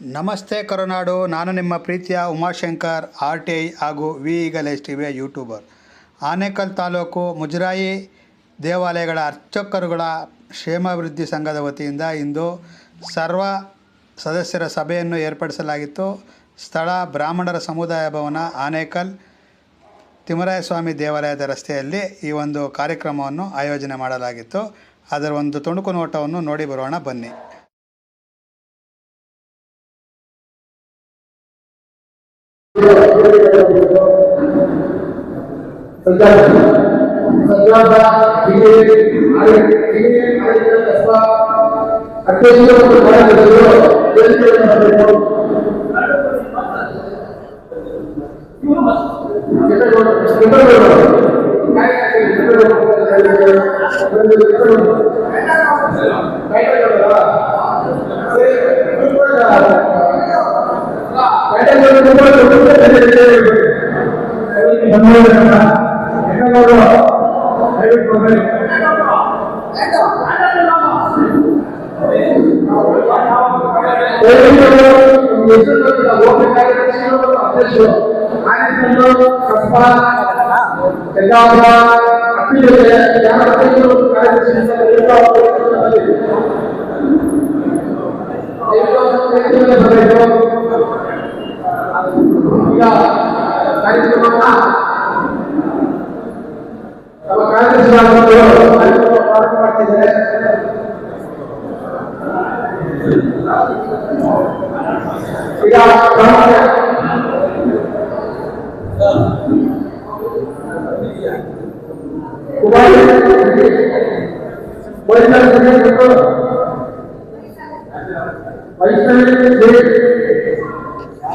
ನಮಸ್ತೆ ಕರುನಾಡು, ನಾನು ನಿಮ್ಮ ಪ್ರೀತಿಯ ಉಮಾಶಂಕರ್ ಆರ್ ಟಿ ಐ ಹಾಗೂ ವಿ ಈಗಲ್ ಎಸ್ ಟಿವಿಯ ಯೂಟ್ಯೂಬರ್. ಆನೇಕಲ್ ತಾಲೂಕು ಮುಜರಾಯಿ ದೇವಾಲಯಗಳ ಅರ್ಚಕರುಗಳ ಕ್ಷೇಮಾಭಿವೃದ್ಧಿ ಸಂಘದ ವತಿಯಿಂದ ಇಂದು ಸರ್ವ ಸದಸ್ಯರ ಸಭೆಯನ್ನು ಏರ್ಪಡಿಸಲಾಗಿತ್ತು. ಸ್ಥಳ ಬ್ರಾಹ್ಮಣರ ಸಮುದಾಯ ಭವನ ಆನೇಕಲ್ ತಿಮ್ಮರಾಯಸ್ವಾಮಿ ದೇವಾಲಯದ ರಸ್ತೆಯಲ್ಲಿ ಈ ಒಂದು ಕಾರ್ಯಕ್ರಮವನ್ನು ಆಯೋಜನೆ ಮಾಡಲಾಗಿತ್ತು. ಅದರ ಒಂದು ತುಣುಕು ನೋಟವನ್ನು ನೋಡಿ ಬರೋಣ, ಬನ್ನಿ. Kita jual, kita jual, kita jual, kita jual, kita jual, ಈಗ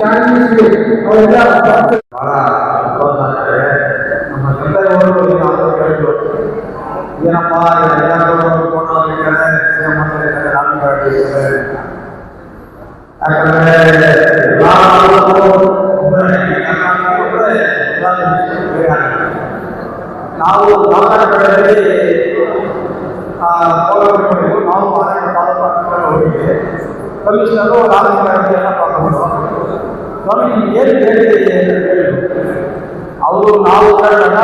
Cálmese. Ahora, ಸ್ವಾಮಿ ಏನು ಹೇಳಿದ್ದೀರಿ ಅಂತ ಅವರು ನಾವು ಕೇಳಿದಾಗ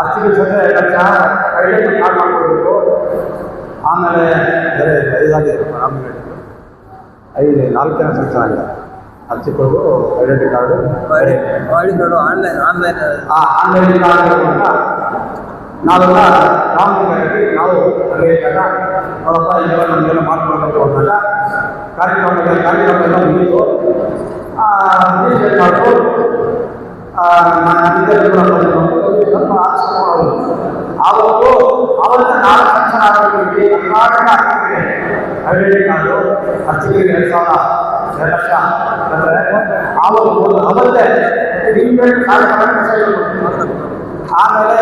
ಅರ್ಚಕ ಜೊತೆ ಲಕ್ಷ ಕೈಯಲ್ಲಿ ಕಾಲ್ ಮಾಡ್ಕೊಳ್ಬೇಕು ಆಮೇಲೆ ಬೇರೆ ಐದಾಗಿದೆ ಹೇಳಿದ್ರು ಐದು ನಾಲ್ಕು ಜನ ಸಂಖ್ಯೆ ಆಗಿದೆ ಅರ್ಚಕರು ಐಡೆಂಟಿ ಕಾರ್ಡು. ಮಾಡಿಕೊಂಡು ಆನ್ಲೈನ್ ಆನ್ಲೈನ್ ಆ ಆನ್ಲೈನ್ ಕಾರ್ಡ್ ನಾವೆಲ್ಲ ರಾಮನಗರಕ್ಕೆ ನಾವು ಅಲ್ಲೇ ಇದ್ದಾಗ ಅವರಪ್ಪ ಇವಾಗ ನಮಗೆಲ್ಲ ಮಾಡ್ಕೊಳ್ಬೇಕು ಅಂದಾಗ ಕಾರ್ಯಕ್ರಮ ಕಾರ್ಯಕ್ರಮ ಎಲ್ಲ ಮುಗಿತು ರಿಜಿಸ್ಟ್ರೇಟ್ ಮಾಡಿದ್ರು ನಮ್ಮ ಆವತ್ತು ಅವತ್ತ ನಾಲ್ಕು ಲಕ್ಷ ಆರೋಗ್ಯಕ್ಕೆ ಕರ್ನಾಟಕ ಹಳ್ಳಿ ಕಾರ್ಡು ಅರ್ಚಕರಿಗೆ ಎರಡು ಸಾವಿರ ಲಕ್ಷ ಅಂದರೆ ಆವತ್ತು ಅವತ್ತೇ ಕಾರ್ಯಕ್ರಮ ಆಮೇಲೆ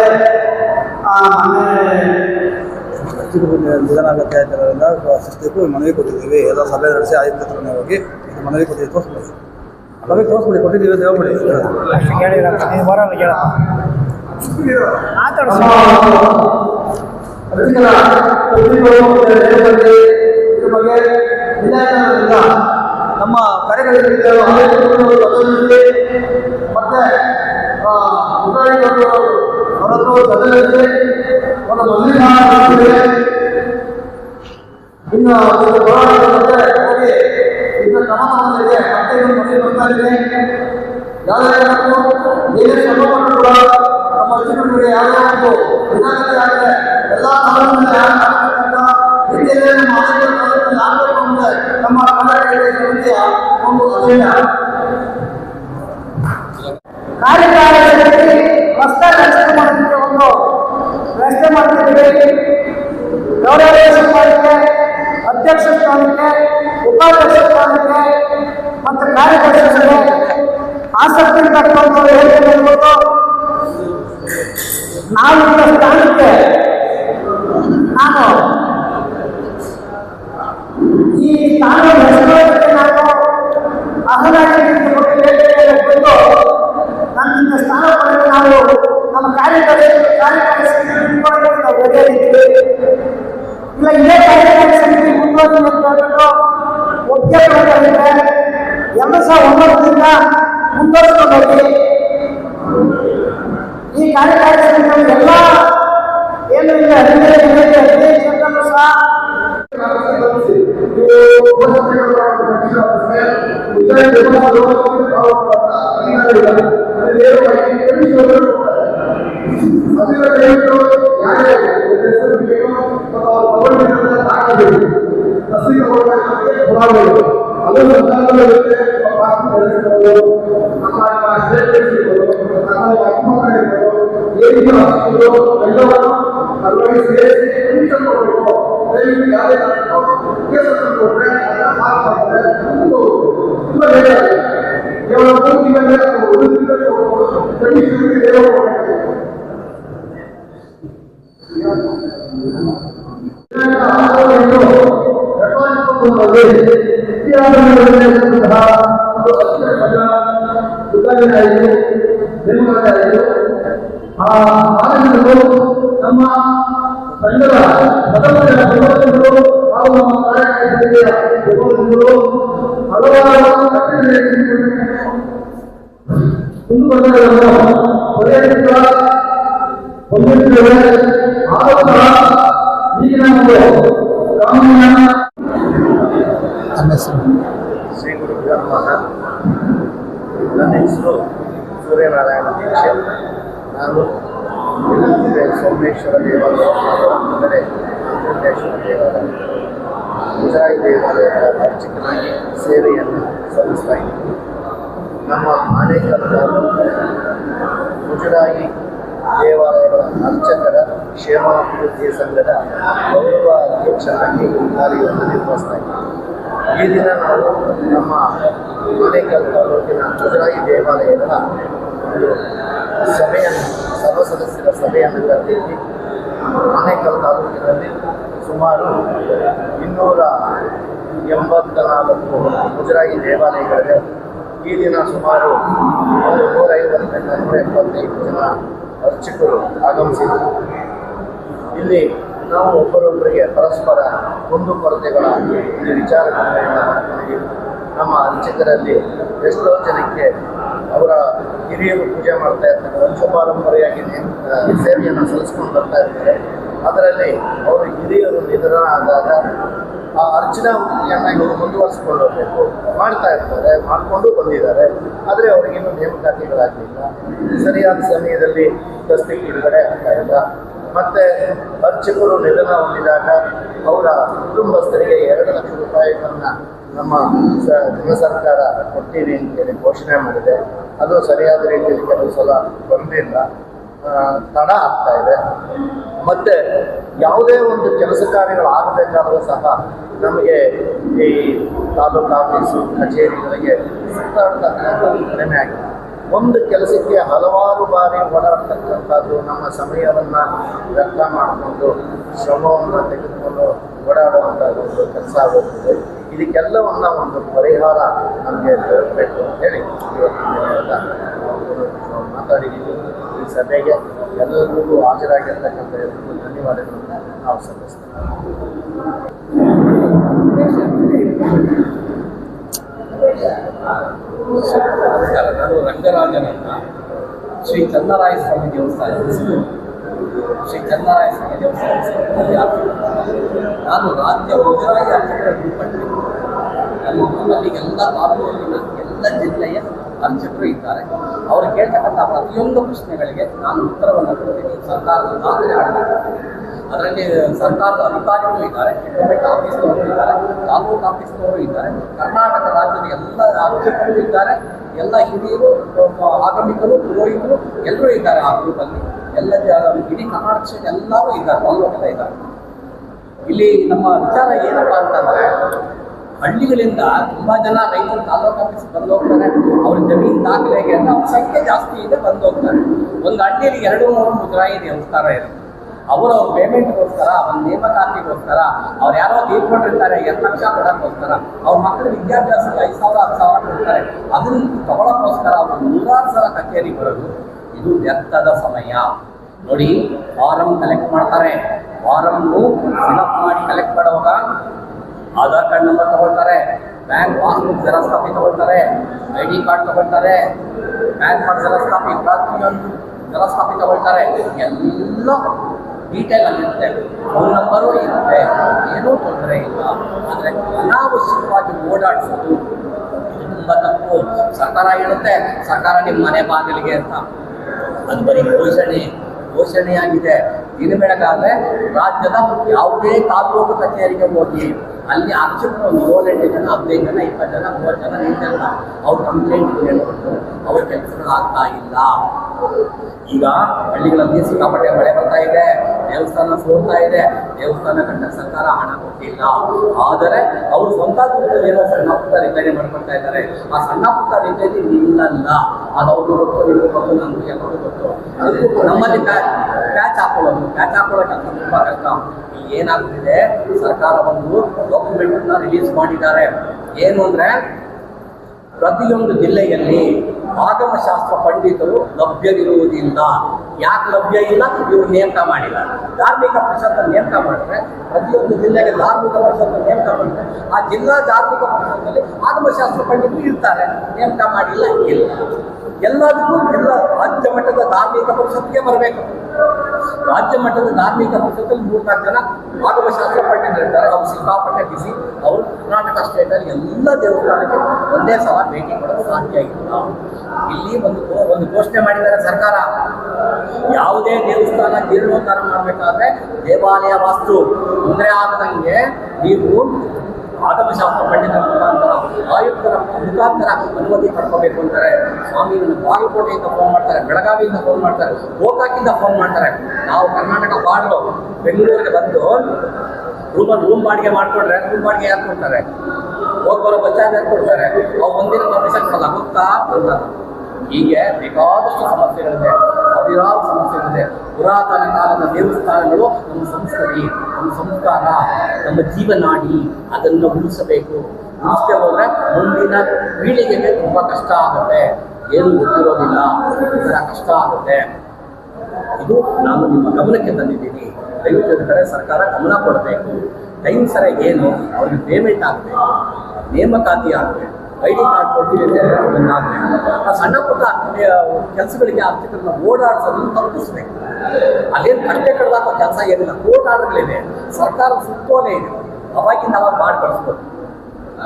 ಮೊನ್ನೆ ಇದರಿಂದ ಸೃಷ್ಟಿಗೂ ಮನವಿ ಕೊಟ್ಟಿದ್ದೀವಿ ಎಲ್ಲ ಸಭೆ ನಡೆಸಿ ಆಯುಕ್ತ ಹೋಗಿ ಮನವಿ ಕೊಟ್ಟಿದ್ದೀವಿ ತೋರಿಸ್ಬಿಡಿ ಸಭೆ ಮಾಡಿ ಕೊಟ್ಟಿದ್ದೀವಿ ಅಂತ ಬಿಡಿ ಪ್ರತಿಗಳು ದೇವರಲ್ಲಿ ಇದ್ರ ಬಗ್ಗೆ ವಿನಾಯಕರಿಂದ ನಮ್ಮ ಕರೆಗಳಿಗೆ ಮತ್ತೆ ಅವರನ್ನು ಸದನಕ್ಕೆ ಒಂದು ಮಾಡಿದೆ ಇನ್ನು ಹೋಗಿ ಇನ್ನು ಕ್ರಮ ತಗೊಂಡಿದೆ ಮತ್ತೆ ಇನ್ನೊಂದು ಮನವಿ ಯಾವುದೇ ಕಾರಣಕ್ಕೂ ಏನೇ ಸಮವನ್ನು ಕೂಡ ನಮ್ಮ ಅಧಿಕಾರಿಗಳಿಗೆ ಯಾವುದೇ ಒಂದು ವಿನಾಯಿತಿ ಎಲ್ಲಾ ಎಲ್ಲ ಕಾನೂನಿನಲ್ಲಿ ಆಗತಕ್ಕಂಥ ನಮ್ಮ ಆರೋಗ್ಯ ನಮ್ಮ ಒಂದು ಅಧ್ಯಯನ ಕಾರ್ಯಕಾರಿಣಿಯಲ್ಲಿ ರಸ್ತೆ ರಚನೆ ಮಾಡೋದಕ್ಕೆ ಒಂದು ವ್ಯವಸ್ಥೆ ಮಾಡ್ತಿದ್ದೀವಿ ಗೌರವ ಸ್ಥಾನಕ್ಕೆ ಅಧ್ಯಕ್ಷ ಸ್ಥಾನಕ್ಕೆ, ಉಪಾಧ್ಯಕ್ಷ ಸ್ಥಾನಕ್ಕೆ ಮತ್ತು ಕಾರ್ಯದರ್ಶಿಗೆ ಆಸಕ್ತಿ ತಕ್ಕಂಥ ಹೇಳಿಕೆ ಬಂದ್ಬಿಟ್ಟು ನಾವು ಇದ್ದ ಸ್ಥಾನಕ್ಕೆ ನಾನು ಈ ಸ್ಥಾನ ಹೆಸರೋದಕ್ಕೆ ನಾನು ಅಹನಾಗಿ ಬಂದು ನನ್ನಿಂದ ಸ್ಥಾನ ಪಡೆದು ನಾವು ನಮ್ಮ ಕಾರ್ಯದರ್ಶಿ ಕಾರ್ಯಕಾರಿ ಸಮಿತಿ ನಾವು ರೆಡಿಯಾಗಿದ್ದೀವಿ ಇಲ್ಲ ಇದೇ ಕಾರ್ಯಕಾರಿ ಸಮಿತಿ ಮುಂದುವರಿದು ಅಂತ ಹೇಳ್ಬಿಟ್ಟು ಒಪ್ಪಿಗೆ ಪಡ್ಕೊಂಡಿದ್ರೆ ಎಲ್ಲರೂ ಸಹ ಒಂದೊಂದರಿಂದ ಮುಂದುವರಿಸ್ಕೊಂಡು ಹೋಗಿ ಈ ಕಾರ್ಯಕಾರಿ ಸಮಿತಿಯ ಎಲ್ಲ ಏನು ಈಗ ಹದಿನೈದು ಹದಿನೈದು ಹದಿನೈದು ಜನರನ್ನು ಸಹ ಆ ಆನಂದಗಳು ನಮ್ಮ ತಂಡದ ಸದಸ್ಯರ ಸದಸ್ಯರು ಹಾಗೂ ನಮ್ಮ రెండవ పదమూడవ ప్రపంచంలో కావున మా కార్యక్రమ విభజనలో హలవారు ముందు పదవులలో పదిహేను పంతొమ్మిది వేల ఆరోపణ ఈ దినంలో రామణ శ్రీ గురు బ్రహ్మ సూర్యనారాయణ దీక్ష. నాలుగు ಸೋಮೇಶ್ವರ ದೇವಾಲಯ, ಅಂದರೆ ಚಾಮುಂಡೇಶ್ವರ ದೇವಾಲಯ. ಮುಜರಾಯಿ ದೇವಾಲಯದ ಅರ್ಚಕನಾಗಿ ಸೇವೆಯನ್ನು ಸಲ್ಲಿಸ್ತಾ ಇದ್ದೀವಿ ನಮ್ಮ ಆನೇಕಲ್ದ ಮುಜರಾಯಿ ದೇವಾಲಯಗಳ ಅರ್ಚಕರ ಕ್ಷೇಮಾಭಿವೃದ್ಧಿ ಸಂಘದ ಗೌರವ ಅಧ್ಯಕ್ಷರಾಗಿ ಕಾರ್ಯವನ್ನು ನಿರ್ವಹಿಸ್ತಾ ಇದ್ದೀವಿ ಈ ದಿನ ನಾವು ನಮ್ಮ ಆನೇಕಲ್ ತಾಲೂಕಿನ ಮುಜರಾಯಿ ದೇವಾಲಯಗಳ ಒಂದು ಸಭೆಯನ್ನು ಸದಸ್ಯರ ಸಭೆಯನ್ನು ನಗರದಲ್ಲಿ ಆನೇಕಲ್ ತಾಲೂಕಿನಲ್ಲಿ ಸುಮಾರು ಇನ್ನೂರ ಎಂಬತ್ತ ನಾಲ್ಕು ಮುಜರಾಯಿ ದೇವಾಲಯಗಳಿವೆ. ಈ ದಿನ ಸುಮಾರು ಒಂದು ನೂರೈವತ್ತರಿಂದ ನೂರ ಎಪ್ಪತ್ತೈದು ಜನ ಅರ್ಚಕರು ಆಗಮಿಸಿದರು ಇಲ್ಲಿ ನಾವು ಒಬ್ಬರೊಬ್ಬರಿಗೆ ಪರಸ್ಪರ ಒಂದು ಕೊರತೆಗಳ ಒಂದು ವಿಚಾರಗಳನ್ನು ನಮ್ಮ ಅರ್ಚಕರಲ್ಲಿ ಎಷ್ಟೋ ಜನಕ್ಕೆ ಅವರ ಹಿರಿಯರು ಪೂಜೆ ಮಾಡ್ತಾ ಇರ್ತಾರೆ ವಂಶ ಪಾರಂಪರೆಯಾಗಿ ಸೇವೆಯನ್ನು ಸಲ್ಲಿಸ್ಕೊಂಡು ಬರ್ತಾ ಇರ್ತಾರೆ. ಅದರಲ್ಲಿ ಅವರು ಹಿರಿಯರು ನಿಧನರಾದಾಗ ಆ ಅರ್ಚನಾ ವೃತ್ತಿಯನ್ನು ಇವರು ಮುಂದುವರಿಸ್ಕೊಂಡು ಹೋಗಬೇಕು ಮಾಡ್ತಾ ಇರ್ತಾರೆ, ಮಾಡಿಕೊಂಡು ಬಂದಿದ್ದಾರೆ. ಆದರೆ ಅವರಿಗಿನ್ನೂ ನೇಮಕಾತಿಗಳಾಗಲಿಲ್ಲ. ಸರಿಯಾದ ಸಮಯದಲ್ಲಿ ಪ್ರಸ್ತಿ ಬಿಡುಗಡೆ ಆಗ್ತಾ ಇಲ್ಲ. ಮತ್ತೆ ಅರ್ಚಕರು ನಿಧನ ಹೊಂದಿದಾಗ ಅವರ ಕುಟುಂಬಸ್ಥರಿಗೆ ಎರಡು ಲಕ್ಷ ರೂಪಾಯಿಗಳನ್ನು ನಮ್ಮ ಸ ಸರ್ಕಾರ ಕೊಡ್ತೀವಿ ಅಂತೇಳಿ ಘೋಷಣೆ ಮಾಡಿದೆ. ಅದು ಸರಿಯಾದ ರೀತಿಯಲ್ಲಿ ಕೆಲವು ಸಲ ಬಂದಿಲ್ಲ ತಡ ಆಗ್ತಾ ಇದೆ. ಮತ್ತೆ ಯಾವುದೇ ಒಂದು ಕೆಲಸ ಕಾರ್ಯಗಳು ಆಗಬೇಕಾದ್ರೂ ಸಹ ನಮಗೆ ಈ ತಾಲೂಕು ಆಫೀಸು ಕಚೇರಿಗಳಿಗೆ ಸುತ್ತಾಡ್ತಕ್ಕಂಥ ಕಡಿಮೆ ಆಗಿದೆ. ಒಂದು ಕೆಲಸಕ್ಕೆ ಹಲವಾರು ಬಾರಿ ಓಡಾಡ್ತಕ್ಕಂಥದ್ದು ನಮ್ಮ ಸಮಯವನ್ನು ವ್ಯರ್ಥ ಮಾಡಿಕೊಂಡು ಶ್ರಮವನ್ನು ತೆಗೆದುಕೊಂಡು ಓಡಾಡುವಂಥದ್ದು ಒಂದು ಕೆಲಸ ಆಗುತ್ತದೆ ಇದಕ್ಕೆಲ್ಲವನ್ನ ಒಂದು ಪರಿಹಾರ ನಮಗೆ ದೊರಕಬೇಕು ಅಂತ ಹೇಳಿ ಇವತ್ತಿನ ದಿನದ ನಾವು ಮಾತಾಡಿದ್ದೀವಿ ಈ ಸಭೆಗೆ ಎಲ್ಲರಿಗೂ ಹಾಜರಾಗಿರ್ತಕ್ಕಂಥ ಎಲ್ಲರಿಗೂ ಧನ್ಯವಾದಗಳನ್ನು ನಾವು ಸಲ್ಲಿಸ್ತೇವೆ ನಮಸ್ಕಾರ ನಾನು ರಂಗರಾಜನನ್ನ ಶ್ರೀ ಚನ್ನರಾಯ ಸ್ವಾಮಿ ದೇವಸ್ಥಾನ ಶ್ರೀ ಚನ್ನರಾಯ ಸ್ವಾಮಿ ದೇವಸ್ಥಾನ ನಾನು ರಾಜ್ಯ ಮುಜರಾಯಿ ಅರ್ಚಕರ ಗುಂಪಟ್ಟು ನಮ್ಮಲ್ಲಿ ಎಲ್ಲ ತಾಲೂಕಿನ ಎಲ್ಲ ಜಿಲ್ಲೆಯ ಅರ್ಚಕರು ಇದ್ದಾರೆ. ಅವರು ಕೇಳ್ತಕ್ಕಂಥ ಪ್ರತಿಯೊಂದು ಪ್ರಶ್ನೆಗಳಿಗೆ ನಾನು ಉತ್ತರವನ್ನು ಕೊಡ್ತೀನಿ. ಸರ್ಕಾರದ ಸಾಧನೆ ಅದರಲ್ಲಿ ಸರ್ಕಾರದ ಅಧಿಕಾರಿಗಳು ಇದ್ದಾರೆ ಗೌರ್ಮೆಂಟ್ ಆಫೀಸ್ನವರು ಇದ್ದಾರೆ, ತಾಲೂಕು ಆಫೀಸ್ನವರು ಇದ್ದಾರೆ. ಕರ್ನಾಟಕ ರಾಜ್ಯದ ಎಲ್ಲ ಅರ್ಚಕರು ಇದ್ದಾರೆ. ಎಲ್ಲ ಹಿರಿಯರು ಆಗಮಿಕರು, ಪುರೋಹಿತರು ಎಲ್ಲರೂ ಇದ್ದಾರೆ ಆ ಗ್ರೂಪಲ್ಲಿ. ಎಲ್ಲ ಇಡೀ ಕರ್ನಾಟಕ ಎಲ್ಲರೂ ಇದ್ದಾರೆ, ತಾಲೂಕೆಲ್ಲ ಇದ್ದಾರೆ. ಇಲ್ಲಿ ನಮ್ಮ ವಿಚಾರ ಏನಪ್ಪಾ ಅಂತಂದ್ರೆ ಹಳ್ಳಿಗಳಿಂದ ತುಂಬಾ ಜನ ರೈತರು ತಾಲೂಕು ಆಫೀಸ್ ಬಂದು ಹೋಗ್ತಾರೆ. ಅವ್ರ ಜಮೀನ್ ದಾಖಲೆಗೆ ಅಂತ ಸಂಖ್ಯೆ ಜಾಸ್ತಿ ಇದೆ, ಬಂದು ಹೋಗ್ತಾರೆ. ಒಂದು ಹಳ್ಳಿಯಲ್ಲಿ ಎರಡು, ಮೂರು ಮುದ್ರಾಯಿ ದೇವಸ್ಥಾನ ಇರುತ್ತೆ. ಅವರು ಅವ್ರ ಪೇಮೆಂಟ್ಗೋಸ್ಕರ ಒಂದು ನೇಮಕಾತಿಗೋಸ್ಕರ, ಅವ್ರು ಯಾರೋ ತೀರ್ಕೊಂಡಿರ್ತಾರೆ, ಎರಡು ಲಕ್ಷ ಕೊಡೋಕ್ಕೋಸ್ಕರ, ಅವ್ರ ಮಕ್ಕಳ ವಿದ್ಯಾಭ್ಯಾಸಕ್ಕೆ ಐದು ಸಾವಿರ, ಹತ್ತು ಸಾವಿರ ಕೊಡ್ತಾರೆ. ಅದನ್ನ ತಗೊಳಕ್ಕೋಸ್ಕರ ಅವ್ರು ನೂರಾರು ಸಲ ಕಚೇರಿಗೆ ಬರೋದು, ಇದು ವ್ಯರ್ಥದ ಸಮಯ. ನೋಡಿ ಫಾರಂ ಕಲೆಕ್ಟ್ ಮಾಡ್ತಾರೆ. ಫಾರಮ್ನು ಫಿಲಪ್ ಮಾಡಿ ಕಲೆಕ್ಟ್ ಮಾಡುವಾಗ ಆಧಾರ್ ಕಾರ್ಡ್ ನಂಬರ್ ತಗೊಳ್ತಾರೆ, ಬ್ಯಾಂಕ್ ಪಾಸ್ಬುಕ್ ಜೆರಾಕ್ಸ್ ಕಾಪಿ ತಗೊಳ್ತಾರೆ, ಐ ಡಿ ಕಾರ್ಡ್ ತಗೊಳ್ತಾರೆ, ಬ್ಯಾಂಕ್ ಕಾರ್ಡ್ ಜೆರಾಕ್ಸ್ ಕಾಪಿ ಪ್ರತಿಯೊಂದು ಜೆರಾಕ್ಸ್ ಕಾಪಿ ತಗೊಳ್ತಾರೆ ಎಲ್ಲ ಡೀಟೇಲ್ ಆಗಿರುತ್ತೆ ಫೋನ್ ನಂಬರು ಇರುತ್ತೆ, ಏನೂ ತೊಂದರೆ ಇಲ್ಲ. ಆದರೆ ಅನಾವಶ್ಯಕವಾಗಿ ಓಡಾಡಿಸೋದು ತುಂಬ ತಪ್ಪು. ಸರ್ಕಾರ ಹೇಳುತ್ತೆ, ಸರ್ಕಾರ ನಿಮ್ಮ ಮನೆ ಬಾಗಿಲಿಗೆ ಅಂತ. ಅದು ಬರೀ ಘೋಷಣೆ, ಘೋಷಣೆಯಾಗಿದೆ. ಇನ್ನು ಬೆಳಗಾದ್ರೆ ರಾಜ್ಯದ ಯಾವುದೇ ತಾಲೂಕು ಕಚೇರಿಗೆ ಹೋಗಿ ಅಲ್ಲಿ ಆಕ್ಷನ್ ಒಂದು ಏಳೆಂಟು ಜನ ಹದಿನೈದು ಜನ, ಇಪ್ಪತ್ತು ಜನ, ಮೂವತ್ತು ಜನ ನಿಂತಿಲ್ಲ ಅವ್ರ ಕಂಪ್ಲೇಂಟ್ ಹೇಳ್ಬಿಟ್ಟು ಅವ್ರ ಕೆಲಸಗಳು ಆಗ್ತಾ ಇಲ್ಲ. ಈಗ ಹಳ್ಳಿಗಳಲ್ಲಿ ಸಿಕ್ಕಾಪಟ್ಟೆ ಮಳೆ ಬರ್ತಾ ಇದೆ. ದೇವಸ್ಥಾನ ಸೋರ್ತಾ ಇದೆ. ದೇವಸ್ಥಾನ ಕಂಡ ಸರ್ಕಾರ ಹಣ ಕೊಟ್ಟಿಲ್ಲ. ಆದರೆ ಅವರು ಸ್ವಂತ ದುಡ್ಡು ಏನೋ ಸಣ್ಣ ಪುಟ್ಟ ರಿಪೇರಿ ಮಾಡ್ಕೊಳ್ತಾ ಇದ್ದಾರೆ. ಆ ಸಣ್ಣ ಪುಟ್ಟ ರಿಪೇರಿ ನಿಲ್ಲಲ್ಲ. ಅದು ಅವ್ರು ಗೊತ್ತು ನಿಮ್ಗೆ ಗೊತ್ತು ನಮ್ಗೆ ಎಲ್ಲರೂ ಗೊತ್ತು ಅದಕ್ಕೂ ನಮ್ಮಲ್ಲಿ ಪ್ಯಾಚ್ ಹಾಕೊಳ್ಳೋದು. ಪ್ಯಾಚ್ ಹಾಕೊಳ್ಳೋ ಕೆಲಸ ತುಂಬ ಕಷ್ಟ. ಏನಾಗ್ತಿದೆ? ಸರ್ಕಾರ ಒಂದು ಡಾಕ್ಯುಮೆಂಟ್ನ ರಿಲೀಸ್ ಮಾಡಿದ್ದಾರೆ. ಏನು ಅಂದರೆ ಪ್ರತಿಯೊಂದು ಜಿಲ್ಲೆಯಲ್ಲಿ ಆಗಮಶಾಸ್ತ್ರ ಪಂಡಿತರು ಲಭ್ಯವಿರುವುದಿಲ್ಲ. ಯಾಕೆ ಲಭ್ಯ ಇಲ್ಲ? ಇವರು ನೇಮಕ ಮಾಡಿಲ್ಲ. ಧಾರ್ಮಿಕ ಪರಿಷತ್ ನೇಮಕ ಮಾಡಿದ್ರೆ, ಪ್ರತಿಯೊಂದು ಜಿಲ್ಲೆಗೆ ಧಾರ್ಮಿಕ ಪರಿಷತ್ ನೇಮಕ ಮಾಡಿದ್ರೆ, ಆ ಜಿಲ್ಲಾ ಧಾರ್ಮಿಕ ಪರಿಷತ್ತಲ್ಲಿ ಆಗಮಶಾಸ್ತ್ರ ಪಂಡಿತರು ಇರ್ತಾರೆ. ನೇಮಕ ಮಾಡಿಲ್ಲ, ಇಲ್ಲ. ಎಲ್ಲದಕ್ಕೂ ಜಿಲ್ಲಾ ರಾಜ್ಯ ಮಟ್ಟದ ಧಾರ್ಮಿಕ ಪರಿಷತ್ಗೆ ಬರಬೇಕು. ರಾಜ್ಯ ಮಟ್ಟದ ಧಾರ್ಮಿಕ ಪರಿಷತ್ತಲ್ಲಿ ಮೂರ್ನಾಲ್ಕು ಜನ ಆಗಮಶಾಸ್ತ್ರ ಪಂಡಿತರಿರ್ತಾರೆ ಅವ್ರು ಸಿಕ್ಕಾಪಟ್ಟೆ ಬಿಸಿ, ಅವರು ಕರ್ನಾಟಕ ಸ್ಟೇಟಲ್ಲಿ ಎಲ್ಲ ದೇವಸ್ಥಾನಕ್ಕೆ ಒಂದೇ ಸಲ ಭೇಟಿ ಕೊಡಲು ಸಾಧ್ಯ ಆಗಿಲ್ಲ ಇಲ್ಲಿ ಒಂದು ಒಂದು ಘೋಷಣೆ ಮಾಡಿದ್ದಾರೆ ಸರ್ಕಾರ. ಯಾವುದೇ ದೇವಸ್ಥಾನ ಜೀರ್ಣೋದ್ಧಾರ ಮಾಡಬೇಕಾದ್ರೆ ದೇವಾಲಯ ವಾಸ್ತು ತೊಂದರೆ ಆಗದಂಗೆ ನೀವು ಆಗಮಶಾಸ್ತ್ರ ಪಂಡಿತರ ಮುಖಾಂತರ ಆಯುಕ್ತರ ಮುಖಾಂತರ ಅನುಮತಿ ಪಡ್ಕೋಬೇಕು ಅಂತಾರೆ. ಸ್ವಾಮಿ ಬಾಗಲಕೋಟೆಯಿಂದ ಫೋನ್ ಮಾಡ್ತಾರೆ, ಬೆಳಗಾವಿಯಿಂದ ಫೋನ್ ಮಾಡ್ತಾರೆ, ಗೋಕಾಕಿಂದ ಫೋನ್ ಮಾಡ್ತಾರೆ. ನಾವು ಕರ್ನಾಟಕ ಬಾರ್ಡ್ರು, ಬೆಂಗಳೂರಿಗೆ ಬಂದು ರೂಮಲ್ಲಿ ರೂಮ್ ಬಾಡಿಗೆ ಮಾಡ್ಕೊಂಡ್ರೆ ರೂಮ್ ಬಾಡಿಗೆ ಯಾರು ಕೊಡ್ತಾರೆ? ಹೋಗ್ಬರೋ ಬರೋ ಬಚ್ಚಾಗ ಯಾರು ಕೊಡ್ತಾರೆ? ಅವ್ರು ಒಂದಿನ ಪರ್ಮಿಷನ್ ಕೊಡಲ್ಲ, ಗೊತ್ತಾ? ಅಂತ ಹೀಗೆ ಬೇಕಾದಷ್ಟು ಸಮಸ್ಯೆಗಳಿದೆ ಸಾವಿರಾರು ಸಮಸ್ಯೆಗಳಿದೆ. ಪುರಾತನ ಕಾಲದ ದೇವಸ್ಥಾನಗಳು ನಮ್ಮ ಸಂಸ್ಕೃತಿ, ನಮ್ಮ ಸಂಸ್ಕಾರ, ನಮ್ಮ ಜೀವನಾಡಿ ಅದನ್ನು ಉಳಿಸಬೇಕು. ಉಳಿಸದೆ ಹೋದ್ರೆ ಮುಂದಿನ ಪೀಳಿಗೆಗೆ ತುಂಬ ಕಷ್ಟ ಆಗುತ್ತೆ. ಏನು ಗೊತ್ತಿರೋದಿಲ್ಲ ಕಷ್ಟ ಆಗುತ್ತೆ. ಇದು ನಾನು ನಿಮ್ಮ ಗಮನಕ್ಕೆ ತಂದಿದ್ದೀನಿ. ದಯವಿಟ್ಟು ಕಡೆ ಸರ್ಕಾರ ಗಮನ ಕೊಡಬೇಕು. ಟೈಮ್ ಸರಿಯಾಗಿ ಏನು, ಅವ್ರಿಗೆ ಪೇಮೆಂಟ್ ಆಗಬೇಕು. ನೇಮಕಾತಿ ಆಗಬೇಕು. ಐ ಡಿ ಕಾರ್ಡ್ ಕೊಡ್ತೀವಿ ಅಂತ ಆ ಸಣ್ಣ ಪುಟ್ಟ ಕೆಲಸಗಳಿಗೆ ಅರ್ಚಕರನ್ನ ಓಡಾಡಿಸೋದನ್ನು ತಪ್ಪಿಸ್ಬೇಕು. ಅಲ್ಲೇನು ಕಟ್ಟೆ ಕಡ್ದಾಕೋ ಕೆಲಸ ಏನಿಲ್ಲ. ಕೋರ್ಟ್ ಆರ್ಡರ್ಗಳಿದೆ ಸರ್ಕಾರ ಸುತ್ತೋಲೆ ಇದೆ. ಅವಾಗಿಂದ ಅವಾಗ ಮಾಡಿ ಕಳಿಸ್ಬೋದು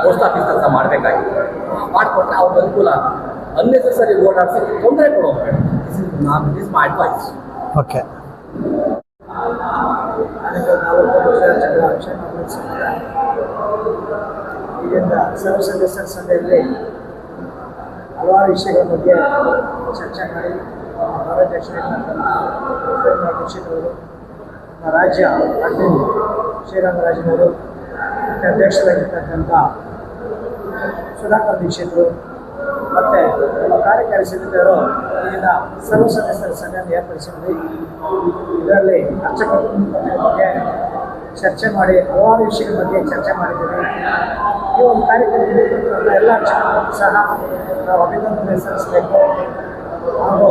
ಪೋಸ್ಟ್ ಆಫೀಸ್ ಕೆಲಸ ಮಾಡಬೇಕಾಗಿತ್ತು. ಮಾಡಿಕೊಟ್ರೆ ಅವ್ರಿಗೆ ಅನುಕೂಲ ಅನ್ನೆಸೆಸರಿ ಓಡಾಡಿಸಿ ತೊಂದರೆ ಕೊಡೋದು ನಾನು ಇಸ್ ಮೈ ಅಡ್ವೈಸ್ ಓಕೆ ಇದರಿಂದ ಸರ್ವ ಸದಸ್ಯರ ಸಭೆಯಲ್ಲಿ ಹಲವಾರು ವಿಷಯಗಳ ಬಗ್ಗೆ ಚರ್ಚೆ ಮಾಡಿ ದೀಕ್ಷಿತವರು ನಮ್ಮ ರಾಜ್ಯ ಶ್ರೀರಾಮರಾಜನವರು ಅಧ್ಯಕ್ಷರಾಗಿರ್ತಕ್ಕಂಥ ಸುಧಾಕರ್ ದೀಕ್ಷಿತರು, ಮತ್ತು ನಮ್ಮ ಕಾರ್ಯಕಾರಿ ಸಮಿತಿಯವರು ಇಲ್ಲಿನ ಸರ್ವ ಸದಸ್ಯರ ಸಭೆಯನ್ನು ಏರ್ಪಡಿಸಿದ್ವಿ. ಇದರಲ್ಲಿ ಅರ್ಚಕ ಬಗ್ಗೆ ಚರ್ಚೆ ಮಾಡಿ, ಹಲವಾರು ವಿಷಯಗಳ ಬಗ್ಗೆ ಚರ್ಚೆ ಮಾಡಿದ್ದೀವಿ. ಈ ಒಂದು ಕಾರ್ಯಕ್ರಮದಲ್ಲಿ ಎಲ್ಲ ಅರ್ಚಕರಿಗೂ ಸಹ ಅಭಿನಂದನೆ ಸಲ್ಲಿಸಬೇಕು. ಹಾಗೂ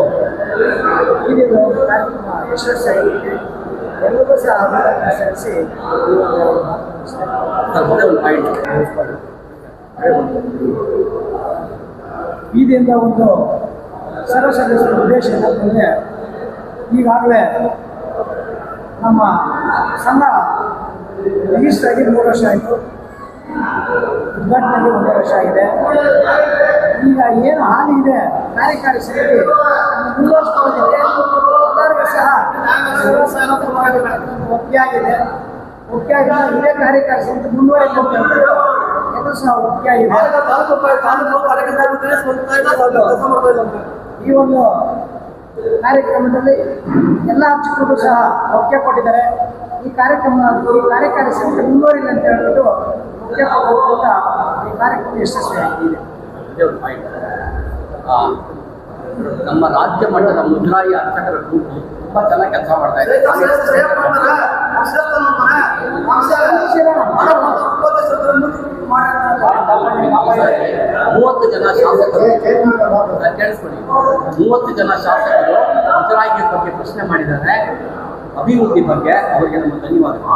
ಈ ಒಂದು ಕಾರ್ಯಕ್ರಮ ಯಶಸ್ವಿಯಾಗಿ ಎಲ್ಲರಿಗೂ ಸಹ ಅಭಿನಂದನೆ ಸಲ್ಲಿಸಿ ಈ ಪಾಯಿಂಟ್ ಒಂದು ಸರ್ವ ಸದಸ್ಯರ ಉದ್ದೇಶ ಏನಂತಂದರೆ ಈಗಾಗಲೇ ನಮ್ಮ ಸಂಘ ರಿಜಿಸ್ಟರ್ ಆಗಿ ಮೂರು ವರ್ಷ ಆಯಿತು. ಉದ್ಘಾಟನೆಗೆ ಒಂದು ವರ್ಷ ಆಗಿದೆ. ಈಗ ಏನು ಹಾನಿ ಇದೆ? ಕಾರ್ಯಕಾರಿ ಸಮಿತಿ ಎಲ್ಲರಿಗೂ ಸಹ ಸರ್ವಸಮ್ಮತವಾಗಿ ಒಪ್ಪಿಗೆಯಾಗಿದೆ ಒಪ್ಪಿಗೆಯಾಗಿದೆ ಇದೇ ಕಾರ್ಯಕಾರಿ ಸಮಿತಿ ಮುಂದುವರಿಬೇಕು ಅಂತ ಎಲ್ಲರೂ ಸಹ ಒಪ್ಪಿಗೆಯಾಗಿದೆ ಈ ಒಂದು ಕಾರ್ಯಕ್ರಮದಲ್ಲಿ ಎಲ್ಲ ಅರ್ಚಕರಿಗೂ ಸಹ ಒಪ್ಪಿಗೆ ಕೊಟ್ಟಿದ್ದಾರೆ. ಈ ಕಾರ್ಯಕ್ರಮ ಈ ಕಾರ್ಯಕಾರಿ ಸಮಿತಿ ಮುಂದುವರಿಲಿ ಅಂತ ಹೇಳ್ಬಿಟ್ಟು ಒಪ್ಪಿಗೆ ಕೊಟ್ಟಿರೋದ್ರಿಂದ ಈ ಕಾರ್ಯಕ್ರಮ ಯಶಸ್ವಿಯಾಗಿದೆ ನಮ್ಮ ರಾಜ್ಯ ಮಟ್ಟದ ಮುದ್ರಾಯಿ ಅರ್ಚಕರ ಗುಂಪು ತುಂಬಾ ಚೆನ್ನಾಗಿ ಕೆಲಸ ಮಾಡ್ತಾ ಇದೆ ಮೂವತ್ತು ಜನ ಶಾಸಕರು. ಕೇಳಿಸ್ಕೊಳ್ಳಿ. ಮೂವತ್ತು ಜನ ಶಾಸಕರು ಮುಜರಾಯಿ ಬಗ್ಗೆ ಪ್ರಶ್ನೆ ಮಾಡಿದ್ದಾರೆ. ಅಭಿವೃದ್ಧಿ ಬಗ್ಗೆ ಅವರಿಗೆ ನಮ್ಮ ಧನ್ಯವಾದಗಳು.